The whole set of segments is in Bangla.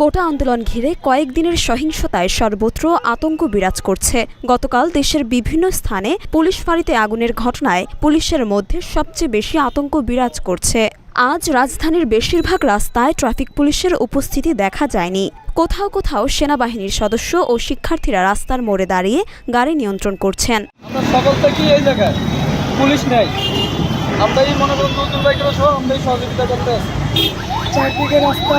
কোটা আন্দোলন ঘিরে কয়েকদিনের সহিংসতায় সর্বত্র আতঙ্ক বিরাজ করছে। গতকাল দেশের বিভিন্ন স্থানে পুলিশ ফাঁড়িতে আগুনের ঘটনায় পুলিশের মধ্যে সবচেয়ে বেশি আতঙ্ক বিরাজ করছে। আজ রাজধানীর বেশিরভাগ রাস্তায় ট্রাফিক পুলিশের উপস্থিতি দেখা যায়নি। কোথাও কোথাও সেনাবাহিনীর সদস্য ও শিক্ষার্থীরা রাস্তার মোড়ে দাঁড়িয়ে গাড়ি নিয়ন্ত্রণ করছেন। আমরা এই জায়গায় পুলিশ নেই। আমরাই মনে করুন নতুন বাইকের সহ আমরাই সহযোগিতা করতে চারদিকে রাস্তা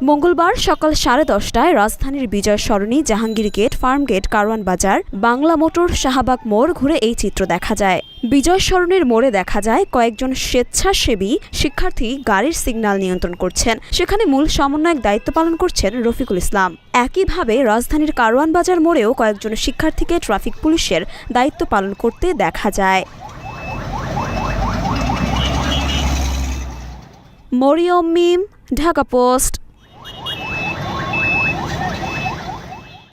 মঙ্গলবার সকাল সাড়ে দশটায় রাজধানীর Bijoy Sarani, Jahangir gate, farm gate, Karwan Bazar, Bangla motor, Shahbag মোড় ঘুরে এই চিত্র দেখা যায়। বিজয় সরণির মোড়ে দেখা যায় কয়েকজন স্বেচ্ছাসেবী শিক্ষার্থী গাড়ির সিগন্যাল নিয়ন্ত্রণ করছেন। সেখানে মূল সমন্বয়ক দায়িত্ব পালন করছেন রফিকুল ইসলাম। একইভাবে রাজধানীর কারওয়ান বাজার মোড়েও কয়েকজন শিক্ষার্থীকে ট্রাফিক পুলিশের দায়িত্ব পালন করতে দেখা যায়। মরিয়ম মিম, ঢাকা পোস্ট।